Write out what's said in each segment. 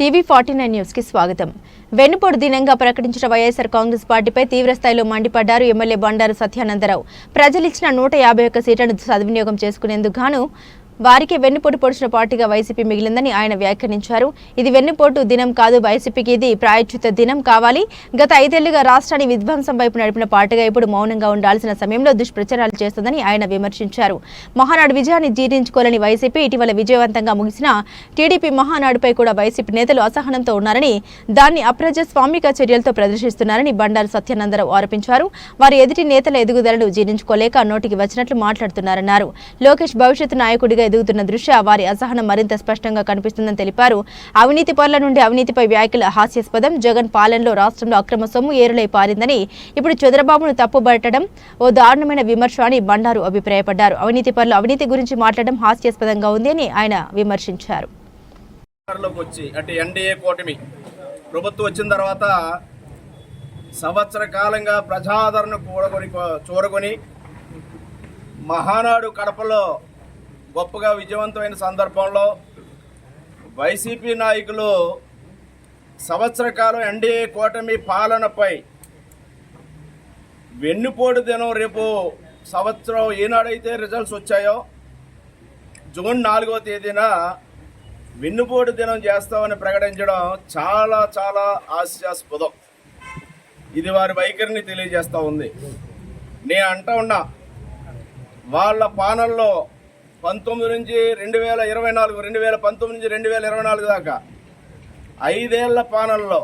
TV forty nine న్యూస్కి స్వాగతం. వెన్నుపోటు దినంగా ప్రకటించిన వైఎస్ఆర్ కాంగ్రెస్ పార్టీపై తీవ్రస్థాయిలో మండిపడ్డారు ఎమ్మెల్యే బండారు సత్యానందరావు. ప్రజలిచ్చిన నూట యాభై ఒక్క సీట్లను సద్వినియోగం చేసుకునేందుకు గాను వారికి వెన్నుపోటు పొడిచిన పార్టీగా వైసీపీ మిగిలిందని ఆయన వ్యాఖ్యానించారు. ఇది వెన్నుపోటు దినం కాదు వైసీపీకి ఇది ప్రాయశ్చిత దినం కావాలి. గత ఐదేళ్ళుగా రాష్ట్రాన్ని విధ్వంసం వైపు నడిపిన పార్టీగా ఇప్పుడు మౌనంగా ఉండాల్సిన సమయంలో దుష్ప్రచారాలు చేస్తుందని ఆయన విమర్శించారు. మహానాడు విజయాన్ని జీర్ణించుకోలేని వైసీపీ ఇటీవల విజయవంతంగా ముగిసిన టీడీపీ మహానాడుపై కూడా వైసీపీ నేతలు అసహనంతో ఉన్నారని దాన్ని అప్రజాస్వామిక చర్యలతో ప్రదర్శిస్తున్నారని బండారు సత్యానందరావు ఆరోపించారు. వారి ఎదుటి నేతల ఎదుగుదలను జీర్ణించుకోలేక నోటికి వచ్చినట్లు మాట్లాడుతున్నారన్నారు. లోకేష్ భవిష్యత్ నాయకుడిగా ఎదుగుతున్న దృష్ట్యా వారి అసహనం మరింత స్పష్టంగా కనిపిస్తుందని తెలిపారు. అవినీతి పనుల నుండి అవినీతిపై వ్యాఖ్యల హాస్యాస్పదం. జగన్ పాలనలో రాష్ట్రంలో అక్రమ సొమ్ము ఏరులై పారిందని ఇప్పుడు చంద్రబాబును తప్పుబట్టడం ఓ దారుణమైన విమర్శ అని బండారు అభిప్రాయపడ్డారు. అవినీతి పనులు అవినీతి గురించి మాట్లాడడం హాస్యాస్పదంగా ఉంది అని ఆయన విమర్శించారు. వచ్చి అంటే ఎన్డీఏ కూటమి ప్రభుత్వం వచ్చిన తర్వాత సంవత్సర కాలంగా ప్రజాదరణ కూడగొని చూరగొని మహానాడు కడపలో గొప్పగా విజయవంతమైన సందర్భంలో వైసీపీ నాయకులు సంవత్సర కాలం ఎన్డీఏ కూటమి పాలనపై వెన్నుపోటు దినం రేపు సంవత్సరం ఏనాడైతే రిజల్ట్స్ వచ్చాయో జూన్ నాలుగవ తేదీన వెన్నుపోటు దినం చేస్తామని ప్రకటించడం చాలా చాలా హాస్యాస్పదం. ఇది వారి వైఖరిని తెలియజేస్తూ ఉంది. నేను అంటా ఉన్నా వాళ్ళ పాలనలో పంతొమ్మిది నుంచి రెండు వేల ఇరవై నాలుగు రెండు వేల పంతొమ్మిది నుంచి రెండు వేల ఇరవై నాలుగు దాకా ఐదేళ్ళ పాలనలో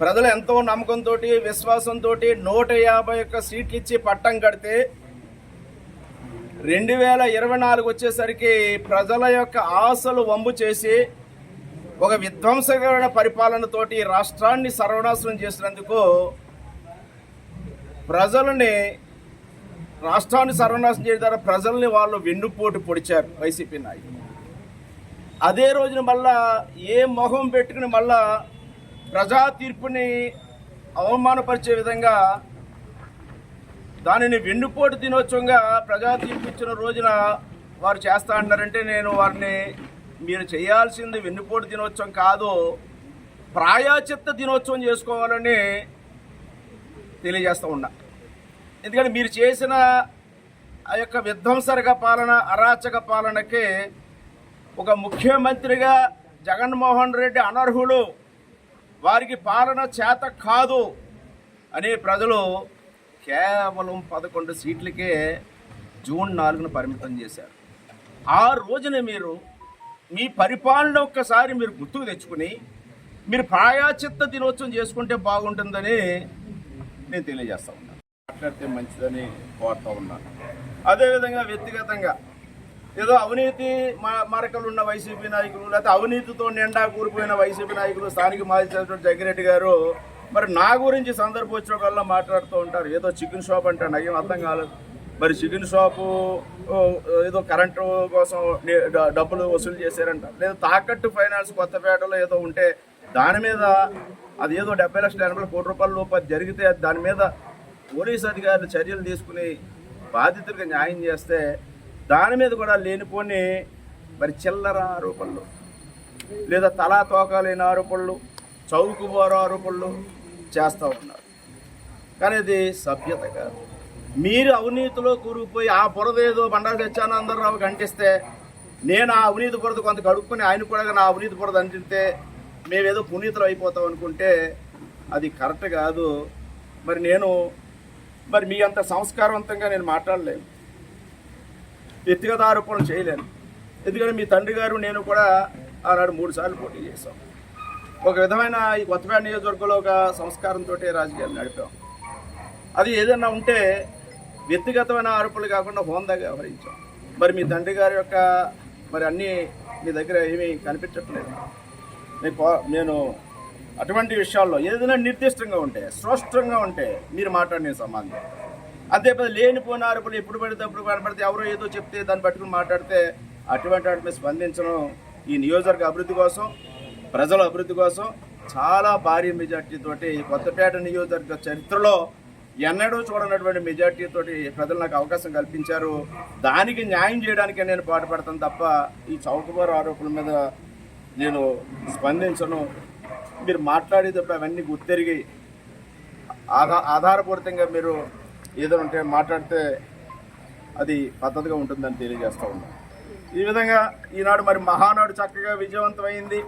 ప్రజలు ఎంతో నమ్మకంతో విశ్వాసంతో నూట యాభై ఒక్క సీట్లు ఇచ్చి పట్టం కడితే రెండు వేల ఇరవై నాలుగు వచ్చేసరికి ప్రజల యొక్క ఆశలు వంపు చేసి ఒక విధ్వంసకరమైన పరిపాలనతోటి రాష్ట్రాన్ని సర్వనాశనం చేసినందుకు ప్రజలని రాష్ట్రాన్ని సర్వనాశనం చేయడం ద్వారా ప్రజల్ని వాళ్ళు వెన్నుపోటు పొడిచారు వైసీపీ నాయకులు. అదే రోజున మళ్ళా ఏ మొహం పెట్టుకుని మళ్ళా ప్రజా తీర్పుని అవమానపరిచే విధంగా దానిని వెన్నుపోటు దినోత్సవంగా ప్రజా తీర్పు ఇచ్చిన రోజున వారు చేస్తా అన్నారంటే నేను వారిని మీరు చేయాల్సింది వెన్నుపోటు దినోత్సవం కాదు ప్రాయాచిత్త దినోత్సవం చేసుకోవాలని తెలియజేస్తూ ఉన్నా. ఎందుకంటే మీరు చేసిన ఆ యొక్క విధ్వంసరక పాలన అరాచక పాలనకి ఒక ముఖ్యమంత్రిగా జగన్మోహన్ రెడ్డి అనర్హులు. వారికి పాలన చేత కాదు అని ప్రజలు కేవలం పదకొండు సీట్లకే జూన్ నాలుగున పరిమితం చేశారు. ఆ రోజున మీరు మీ పరిపాలన ఒక్కసారి మీరు గుర్తుకు తెచ్చుకుని మీరు ప్రాయాచిత్త దినోత్సవం చేసుకుంటే బాగుంటుందని నేను తెలియజేస్తా ఉన్నాను మాట్లాడితే మంచిదని కోరుతా ఉన్నాను అదేవిధంగా వ్యక్తిగతంగా ఏదో అవినీతి మరకలు ఉన్న వైసీపీ నాయకులు లేకపోతే అవినీతితో నిండా కూలిపోయిన వైసీపీ నాయకులు స్థానిక మాజీ చైర్మన్ జగ్గిరెడ్డి గారు మరి నా గురించి సందర్భం వచ్చినప్పుడల్లా మాట్లాడుతూ ఉంటారు. ఏదో చికెన్ షాప్ అంటే నాకు అర్థం కాలేదు. మరి చికెన్ షాపు ఏదో కరెంటు కోసం డబ్బులు వసూలు చేశారంట. లేదా తాకట్టు ఫైనాన్స్ కొత్తపేటలో ఏదో ఉంటే దాని మీద అది ఏదో డెబ్బై లక్షల ఎనభై కోటి రూపాయల లోపల జరిగితే దాని మీద పోలీస్ అధికారులు చర్యలు తీసుకుని బాధితులకు న్యాయం చేస్తే దాని మీద కూడా లేనిపోని మరి చిల్లర ఆరోపణలు లేదా తలా తోక లేని ఆరోపణలు చౌకుబోర ఆరోపణలు చేస్తూ ఉన్నారు. కానీ ఇది సభ్యత కాదు. మీరు అవినీతిలో కూరుకుపోయి ఆ బురద ఏదో బండారు సత్యానందరావుకి అంటిస్తే నేను ఆ అవినీతి బురద కొంత కడుక్కొని ఆయన కూడా నా అవినీతి బురద అంటిస్తే మేమేదో పునీతులు అయిపోతాం అనుకుంటే అది కరెక్ట్ కాదు. మరి నేను మరి మీ అంత సంస్కారవంతంగా నేను మాట్లాడలేను. వ్యక్తిగత ఆరోపణలు చేయలేను. ఎందుకంటే మీ తండ్రి గారు నేను కూడా ఆనాడు మూడు సార్లు పోటీ చేశాం. ఒక విధమైన ఈ కొత్తపేట నియోజకవర్గంలో ఒక సంస్కారంతో రాజకీయాలు నడిపాం. అది ఏదైనా ఉంటే వ్యక్తిగతమైన ఆరోపణలు కాకుండా హోందాగా వ్యవహరించాం. మరి మీ తండ్రి గారి యొక్క మరి అన్నీ మీ దగ్గర ఏమీ కనిపించట్లేదు. నేను కో- నేను అటువంటి విషయాల్లో ఏదైనా నిర్దిష్టంగా ఉంటే స్పష్టంగా ఉంటే మీరు మాట్లాడిన సమాధానం అంతే పెద్ద లేనిపోయిన ఆరోపణలు ఎప్పుడు పడితే అప్పుడు కనపడితే ఎవరో ఏదో చెప్తే దాన్ని పట్టుకుని మాట్లాడితే అటువంటి వాటి మీద స్పందించడం ఈ నియోజకవర్గ అభివృద్ధి కోసం ప్రజల అభివృద్ధి కోసం చాలా భారీ మెజార్టీతోటి కొత్తపేట నియోజకవర్గ చరిత్రలో ఎన్నడూ చూడనటువంటి మెజార్టీతోటి ప్రజలు నాకు అవకాశం కల్పించారు. దానికి న్యాయం చేయడానికి నేను పాటుపడతాను తప్ప ఈ చౌకబారు ఆరోపణల మీద నేను స్పందించను. మీరు మాట్లాడేటప్పుడు అవన్నీ గుర్తెరిగి ఆధా ఆధారపూరితంగా మీరు ఏదైనా ఉంటే మాట్లాడితే అది పద్ధతిగా ఉంటుందని తెలియజేస్తూ ఉన్నాం. ఈ విధంగా ఈనాడు మరి మహానాడు చక్కగా విజయవంతమైంది.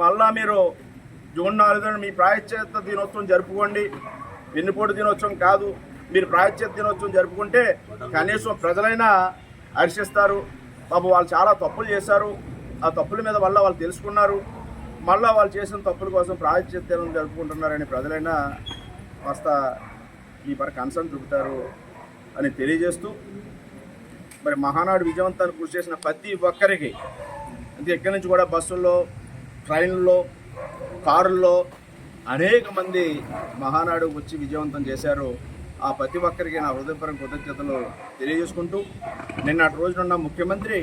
మళ్ళా మీరు జూన్ నాలుగున మీ ప్రాయశ్చేత దినోత్సవం జరుపుకోండి. వెన్నుపోటు దినోత్సవం కాదు మీరు ప్రాయశ్చిత్త దినోత్సవం జరుపుకుంటే కనీసం ప్రజలైనా హర్షిస్తారు. పాపం వాళ్ళు చాలా తప్పులు చేశారు. ఆ తప్పుల మీద వల్ల వాళ్ళు తెలుసుకున్నారు. మళ్ళీ వాళ్ళు చేసిన తప్పుల కోసం ప్రాయశ్చిత్తం జరుపుకుంటున్నారని ప్రజలైనా కాస్త ఈ పర కన్సర్న్ చూపుతారు అని తెలియజేస్తూ మరి మహానాడు విజయవంతాన్ని కృషి చేసిన ప్రతి ఒక్కరికి అంటే ఎక్కడి నుంచి కూడా బస్సుల్లో ట్రైన్లో కారుల్లో అనేక మంది మహానాడు వచ్చి విజయవంతం చేశారు. ఆ ప్రతి ఒక్కరికి నా హృదయపరం కృతజ్ఞతలు తెలియజేసుకుంటూ నిన్నటి రోజున ముఖ్యమంత్రి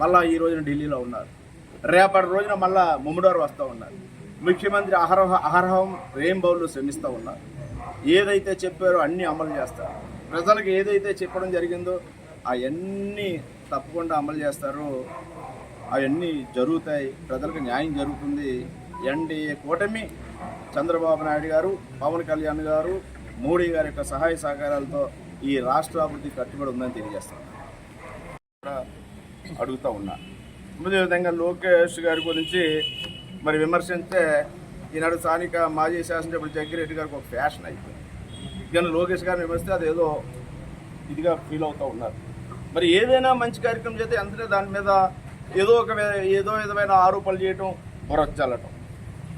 మళ్ళా ఈ రోజున ఢిల్లీలో ఉన్నారు. రేపటి రోజున మళ్ళా ముమ్మడోరు వస్తూ ఉన్నారు. ముఖ్యమంత్రి అహరహ అహర్హం రేంబౌళ్ళు శ్రమిస్తూ ఉన్నారు. ఏదైతే చెప్పారో అన్నీ అమలు చేస్తారు. ప్రజలకు ఏదైతే చెప్పడం జరిగిందో అవన్నీ తప్పకుండా అమలు చేస్తారు. అవన్నీ జరుగుతాయి. ప్రజలకు న్యాయం జరుగుతుంది. ఎన్డీఏ కూటమి చంద్రబాబు నాయుడు గారు పవన్ కళ్యాణ్ గారు మోడీ గారి యొక్క సహాయ సహకారాలతో ఈ రాష్ట్ర అభివృద్ధి కట్టుబడి ఉందని తెలియజేస్తాను. అడుగుతూ ఉన్నా. అదేవిధంగా లోకేష్ గారి గురించి మరి విమర్శించే ఈనాడు స్థానిక మాజీ శాసనసభ్యుడు జగ్గిరెడ్డి గారికి ఒక ఫ్యాషన్ అయిపోయింది. కానీ లోకేష్ గారిని విమర్శిస్తే అదేదో ఇదిగా ఫీల్ అవుతూ ఉన్నారు. మరి ఏదైనా మంచి కార్యక్రమం చేస్తే అంతనే దాని మీద ఏదో ఒక ఏదో విధమైన ఆరోపణలు చేయటం మొరొచ్చల్లటం.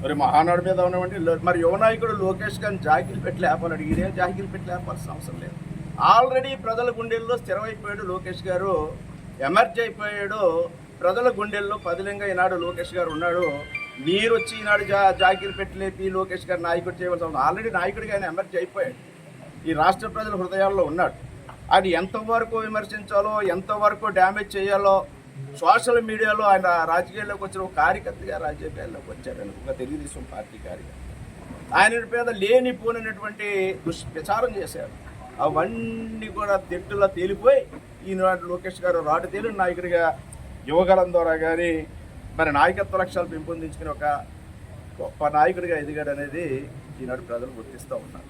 మరి మహానాడు మీద ఉన్నవంటి మరి యువనాయకుడు లోకేష్ గారిని జాకిలు పెట్టి లేపాలని ఇదే జాకిలు పెట్టి లేపాల్సిన అవసరం లేదు. ఆల్రెడీ ప్రజల గుండెల్లో స్థిరమైపోయాడు లోకేష్ గారు ఎమర్జ్ అయిపోయాడు ప్రజల గుండెల్లో పదిలంగా ఈనాడు లోకేష్ గారు ఉన్నాడు. మీరు వచ్చి ఈనాడు జా జాకిలు పెట్టలేపి లోకేష్ గారు నాయకుడు చేయవలసిన ఆల్రెడీ నాయకుడిగా ఆయన ఎమర్జీ అయిపోయాడు. ఈ రాష్ట్ర ప్రజల హృదయాల్లో ఉన్నాడు. అది ఎంతవరకు విమర్శించాలో ఎంతవరకు డ్యామేజ్ చేయాలో సోషల్ మీడియాలో ఆయన రాజకీయాల్లోకి వచ్చిన ఒక కార్యకర్తగా రాజకీయాల్లోకి వచ్చాడు ఒక తెలుగుదేశం పార్టీ కార్యకర్త. ఆయన పేద లేనిపోనటువంటి దుష్ప్రచారం చేశారు అవన్నీ కూడా తిట్టులా తేలిపోయి ఈనాడు లోకేష్ గారు రాటు తేలిన నాయకుడిగా యువగలం ద్వారా కానీ మరి నాయకత్వ లక్ష్యాలు పెంపొందించుకుని ఒక గొప్ప నాయకుడిగా ఎదిగాడు అనేది ఈనాడు ప్రజలు గుర్తిస్తూ ఉన్నారు.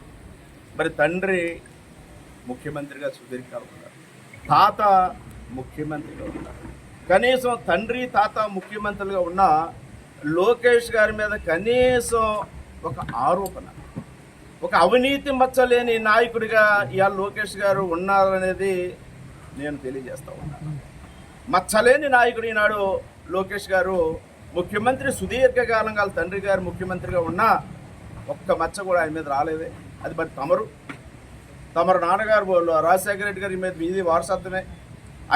మరి తండ్రి ముఖ్యమంత్రిగా సుదీర్ఘకాలం ఉన్నారు. తాత ముఖ్యమంత్రిగా ఉన్నారు. కనీసం తండ్రి తాత ముఖ్యమంత్రులుగా ఉన్న లోకేష్ గారి మీద కనీసం ఒక ఆరోపణ ఒక అవినీతి మచ్చలేని నాయకుడిగా ఇవాళ లోకేష్ గారు ఉన్నారనేది నేను తెలియజేస్తా ఉన్నాను మచ్చలేని నాయకుడు ఈనాడు లోకేష్ గారు. ముఖ్యమంత్రి సుదీర్ఘకాలంగా వాళ్ళ తండ్రి గారు ముఖ్యమంత్రిగా ఉన్నా ఒక్క మచ్చ కూడా ఆయన మీద రాలేదే. అది మరి తమరు. తమరు నాన్నగారు రాజశేఖర రెడ్డి గారి మీద మీది వారసత్వమే.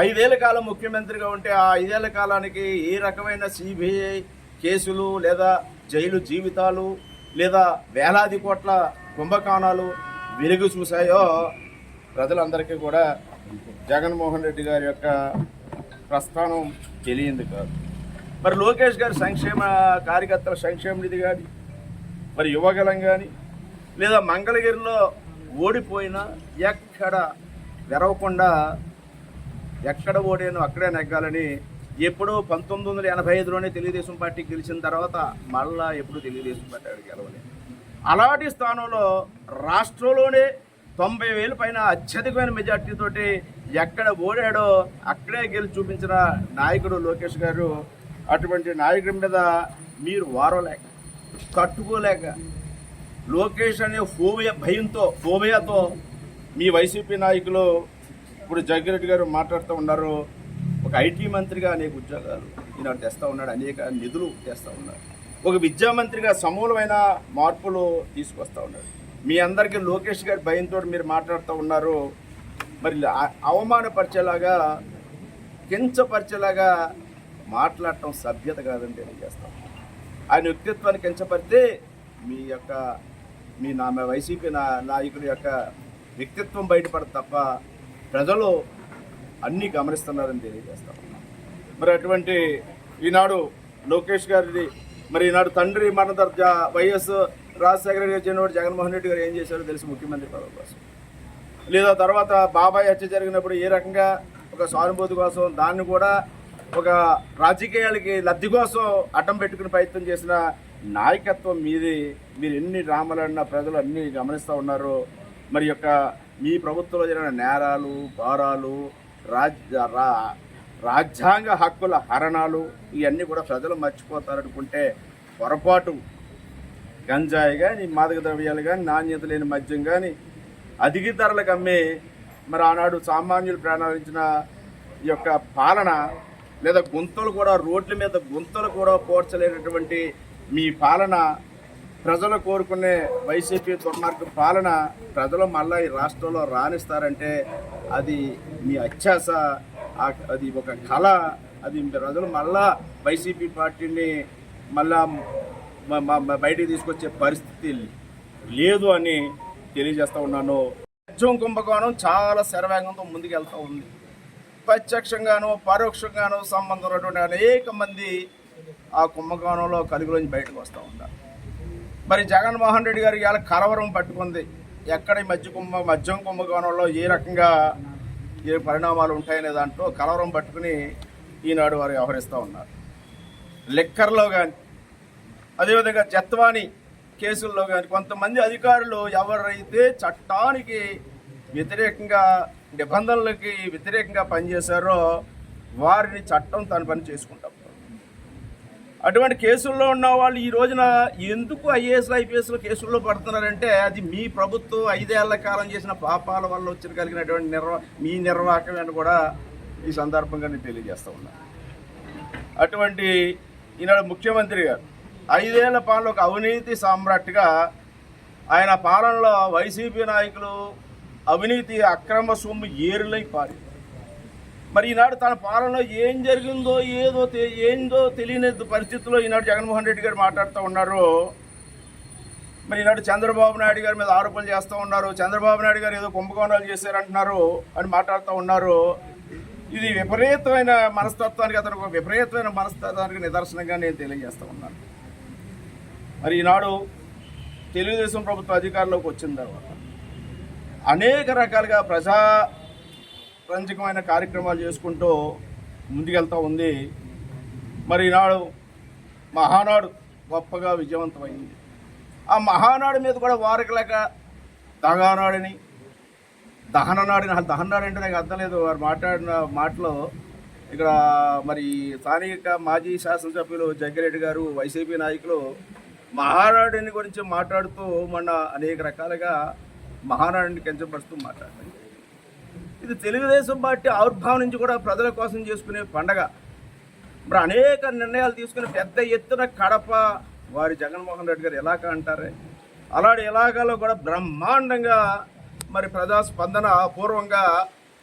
ఐదేళ్ళ కాలం ముఖ్యమంత్రిగా ఉంటే ఆ ఐదేళ్ళ కాలానికి ఏ రకమైన సిబిఐ కేసులు లేదా జైలు జీవితాలు లేదా వేలాది కోట్ల కుంభకోణాలు వెలుగు చూశాయో ప్రజలందరికీ కూడా జగన్మోహన్ రెడ్డి గారి యొక్క ప్రస్థానం తెలియంది కాదు. మరి లోకేష్ గారి సంక్షేమ కార్యకర్తల సంక్షేమ నిధి కానీ మరి యువగలం కానీ లేదా మంగళగిరిలో ఓడిపోయినా ఎక్కడ వెరవకుండా ఎక్కడ ఓడాను అక్కడే నెగ్గాలని ఎప్పుడో పంతొమ్మిది వందల ఎనభై ఐదులోనే తెలుగుదేశం పార్టీ గెలిచిన తర్వాత మళ్ళా ఎప్పుడు తెలుగుదేశం పార్టీ ఆవిడ గెలవలేదు. అలాంటి స్థానంలో రాష్ట్రంలోనే తొంభై వేలు పైన అత్యధికమైన మెజార్టీతోటి ఎక్కడ ఓడాడో అక్కడే గెలిచి చూపించిన నాయకుడు లోకేష్ గారు అటువంటి నాయకుడి మీద మీరు వారలేక తట్టుకోలేక లోకేష్ అనే ఫోబియా భయంతో ఫోబియాతో మీ వైసీపీ నాయకులు ఇప్పుడు జగ్గిరెడ్డి గారు మాట్లాడుతూ ఉన్నారు. ఒక ఐటీ మంత్రిగా అనేక ఉద్యోగాలు ఈనాడు తెస్తూ ఉన్నాడు అనేక నిధులు తెస్తూ ఉన్నాడు. ఒక విద్యా మంత్రిగా సమూలమైన మార్పులు తీసుకొస్తా ఉన్నాడు. మీ అందరికీ లోకేష్ గారి భయంతో మీరు మాట్లాడుతూ ఉన్నారు. మరి అవమానపరిచేలాగా కించపరిచేలాగా మాట్లాడటం సభ్యత కాదని తెలియజేస్తాం ఆయన వ్యక్తిత్వాన్ని కించపరితే మీ యొక్క మీ నా వైసీపీ నా నాయకుడి యొక్క వ్యక్తిత్వం బయటపడదు తప్ప ప్రజలు అన్నీ గమనిస్తున్నారని తెలియజేస్తాం. మరి అటువంటి ఈనాడు లోకేష్ గారిది మరి ఈనాడు తండ్రి మరణ దర్జా వైఎస్ రాజశేఖర రెడ్డి జగన్మోహన్ రెడ్డి గారు ఏం చేశారో తెలిసి ముఖ్యమంత్రి పదవి కోసం. లేదా తర్వాత బాబాయ్ హత్య జరిగినప్పుడు ఏ రకంగా ఒక సానుభూతి కోసం దాన్ని కూడా ఒక రాజకీయాలకి లబ్ధి కోసం అడ్డం పెట్టుకుని ప్రయత్నం చేసిన నాయకత్వం మీది. మీరు ఎన్ని డ్రామాలన్నా ప్రజలు అన్ని గమనిస్తూ ఉన్నారు. మరి యొక్క మీ ప్రభుత్వంలో జరిగిన నేరాలు భారాలు రాజ్య రా- రాజ్యాంగ హక్కుల హరణాలు ఇవన్నీ కూడా ప్రజలు మర్చిపోతారనుకుంటే పొరపాటు. గంజాయి కానీ మాదక ద్రవ్యాలు కానీ నాణ్యత లేని మద్యం కానీ అధిక ధరలకు అమ్మే మరి ఆనాడు సామాన్యులు ప్రారంభించిన ఈ యొక్క పాలన లేదా గుంతలు కూడా రోడ్ల మీద గుంతలు కూడా పోర్చలేనటువంటి మీ పాలన ప్రజలు కోరుకునే వైసీపీ దుర్మార్గ పాలన ప్రజలు మళ్ళా ఈ రాష్ట్రంలో రాణిస్తారంటే అది మీ అత్యాస అది ఒక కళ. అది ప్రజలు మళ్ళా వైసీపీ పార్టీని మళ్ళా బయటికి తీసుకొచ్చే పరిస్థితి లేదు అని తెలియజేస్తూ ఉన్నాను. మద్యం కుంభకోణం చాలా శరవేగంతో ముందుకెళ్తూ ఉంది. ప్రత్యక్షంగాను పరోక్షంగాను సంబంధం ఉన్నటువంటి అనేక మంది ఆ కుంభకోణంలో కలుగులోంచి బయటకు వస్తూ ఉంటారు మరి జగన్మోహన్ రెడ్డి గారికి ఇలా కలవరం పట్టుకుంది. ఎక్కడ ఈ మధ్య కుంభ మద్యం కుంభకోణంలో ఏ రకంగా ఏ పరిణామాలు ఉంటాయనే దాంట్లో కలవరం పట్టుకుని ఈనాడు వారు వ్యవహరిస్తూ ఉన్నారు. లిక్కర్లో కానీ అదేవిధంగా జత్వాని కేసుల్లో కానీ కొంతమంది అధికారులు ఎవరైతే చట్టానికి వ్యతిరేకంగా నిబంధనలకి వ్యతిరేకంగా పనిచేశారో వారిని చట్టం తన పని చేసుకుంటాం. అటువంటి కేసుల్లో ఉన్న వాళ్ళు ఈ రోజున ఎందుకు ఐఏఎస్ ఐపీఎస్లు కేసుల్లో పడుతున్నారంటే అది మీ ప్రభుత్వం ఐదేళ్ళ కాలం చేసిన పాపాల వల్ల వచ్చిన కలిగినటువంటి నిర్వా మీ నిర్వాహకం అని కూడా ఈ సందర్భంగా నేను తెలియజేస్తా ఉన్నాను అటువంటి ఈనాడు ముఖ్యమంత్రి గారు ఐదేళ్ళ పాలన ఒక అవినీతి సామ్రాట్గా ఆయన పాలనలో వైసీపీ నాయకులు అవినీతి అక్రమ సొమ్ము ఏరులై పారి. మరి ఈనాడు తన పాలనలో ఏం జరిగిందో ఏదో ఏందో తెలియని పరిస్థితుల్లో ఈనాడు జగన్మోహన్ రెడ్డి గారు మాట్లాడుతూ ఉన్నారు. మరి ఈనాడు చంద్రబాబు నాయుడు గారి మీద ఆరోపణలు చేస్తూ ఉన్నారు. చంద్రబాబు నాయుడు గారు ఏదో కుంభకోణాలు చేశారంటున్నారు అని మాట్లాడుతూ ఉన్నారు. ఇది విపరీతమైన మనస్తత్వానికి అతను ఒక విపరీతమైన మనస్తత్వానికి నిదర్శనంగా నేను తెలియజేస్తూ ఉన్నాను. మరి ఈనాడు తెలుగుదేశం ప్రభుత్వ అధికారంలోకి వచ్చిన తర్వాత అనేక రకాలుగా ప్రజా రంజకమైన కార్యక్రమాలు చేసుకుంటూ ముందుకెళ్తూ ఉంది. మరి ఈనాడు మహానాడు గొప్పగా విజయవంతమైంది. ఆ మహానాడు మీద కూడా వారకలేక దగానాడని దహననాడని అసలు దహననాడు అంటే నాకు అర్థం లేదు. వారు మాట్లాడిన మాటలో ఇక్కడ మరి స్థానిక మాజీ శాసనసభ్యులు జగ్గిరెడ్డి గారు వైసీపీ నాయకులు మహానాడుని గురించి మాట్లాడుతూ మొన్న అనేక రకాలుగా మహానాడుని కించపరుస్తూ మాట్లాడారు. ఇది తెలుగుదేశం పార్టీ ఆవిర్భావం నుంచి కూడా ప్రజల కోసం చేసుకునే పండగ. మరి అనేక నిర్ణయాలు తీసుకుని పెద్ద ఎత్తున కడప వారి జగన్మోహన్ రెడ్డి గారు ఎలాగ అంటారే? అలాంటి ఎలాగాలో కూడా బ్రహ్మాండంగా మరి ప్రజాస్పందన అపూర్వంగా పూర్వంగా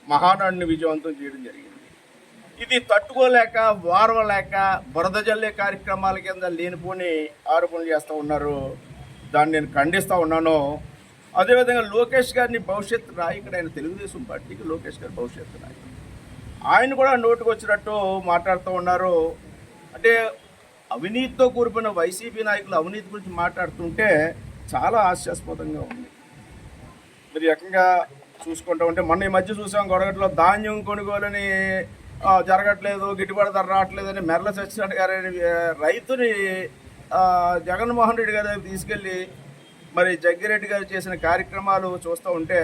మహానాడిని విజయవంతం చేయడం జరిగింది. ఇది తట్టుకోలేక వారవలేక బురద జల్లే కార్యక్రమాల కింద లేనిపోని ఆరోపణలు చేస్తూ ఉన్నారు. దాన్ని నేను ఖండిస్తూ ఉన్నాను. అదేవిధంగా లోకేష్ గారిని భవిష్యత్ నాయకుడు ఆయన తెలుగుదేశం పార్టీకి లోకేష్ గారి భవిష్యత్తు నాయకుడు. ఆయన కూడా నోటుకు వచ్చినట్టు మాట్లాడుతూ ఉన్నారు. అంటే అవినీతితో కూడిపోయిన వైసీపీ నాయకులు అవినీతి గురించి మాట్లాడుతుంటే చాలా హాస్యాస్పదంగా ఉంది. మీరు ఏకంగా చూసుకుంటూ ఉంటే మొన్న ఈ మధ్య చూసాం గొడగట్లో ధాన్యం కొనుగోలని జరగట్లేదు గిట్టుబాటు ధర రావట్లేదని మెర్ల సత్యనారాయణ గారు రైతుని జగన్మోహన్ రెడ్డి గారి దగ్గరికి తీసుకెళ్ళి మరి జగ్గిరెడ్డి గారు చేసిన కార్యక్రమాలు చూస్తూ ఉంటే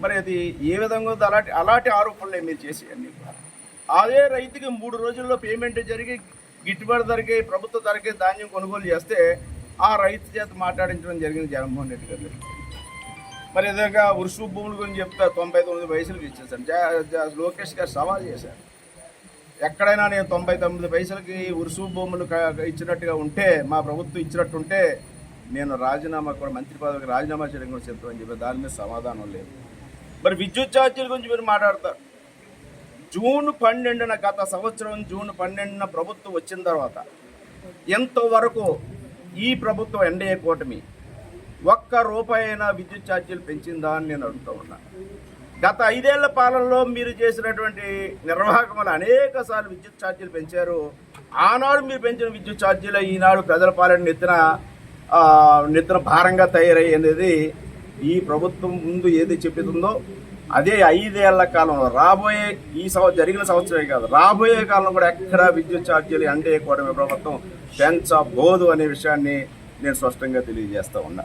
మరి అది ఏ విధంగా ఉందో అలాంటి అలాంటి ఆరోపణలే మీరు చేసేయండి అదే రైతుకి మూడు రోజుల్లో పేమెంట్ జరిగి గిట్టుబాటు ధరకి ప్రభుత్వ ధరకే ధాన్యం కొనుగోలు చేస్తే ఆ రైతు చేత మాట్లాడించడం జరిగింది జగన్మోహన్ రెడ్డి గారు మరి ఏదైనా ఉరుసు భూముల గురించి చెప్తా తొంభై తొమ్మిది పైసలకి ఇచ్చేసాను జా- లోకేష్ గారు సవాల్ చేశారు. ఎక్కడైనా నేను తొంభై తొమ్మిది పైసలకి ఉరుసు భూములు ఇచ్చినట్టుగా ఉంటే మా ప్రభుత్వం ఇచ్చినట్టు ఉంటే నేను రాజీనామా కూడా మంత్రి పదవికి రాజీనామా చేయడం కూడా చెప్తామని చెప్పి దాని మీద సమాధానం లేదు. మరి విద్యుత్ ఛార్జీల గురించి మీరు మాట్లాడతారు. జూన్ పన్నెండున గత సంవత్సరం జూన్ పన్నెండున ప్రభుత్వం వచ్చిన తర్వాత ఎంతవరకు ఈ ప్రభుత్వం ఎన్డీఏ కూటమి? ఒక్క రూపాయి అయినా విద్యుత్ ఛార్జీలు పెంచిందా అని నేను అడుగుతూ ఉన్నా. గత ఐదేళ్ళ పాలనలో మీరు చేసినటువంటి నిర్వాహకములు అనేక సార్లు విద్యుత్ ఛార్జీలు పెంచారు. ఆనాడు మీరు పెంచిన విద్యుత్ ఛార్జీలు ఈనాడు ప్రజల పాలన నెత్తిన నెత్తిన భారంగా తయారయ్యేది. ఈ ప్రభుత్వం ముందు ఏది చెప్తుందో అదే ఐదేళ్ళ కాలంలో. రాబోయే ఈ సంవత్సరం జరిగిన సంవత్సరమే కాదు రాబోయే కాలంలో కూడా ఎక్కడా విద్యుత్ ఛార్జీలు అంటే కూటమి ప్రభుత్వం పెంచబోదు అనే విషయాన్ని నేను స్పష్టంగా తెలియజేస్తూ ఉన్నా.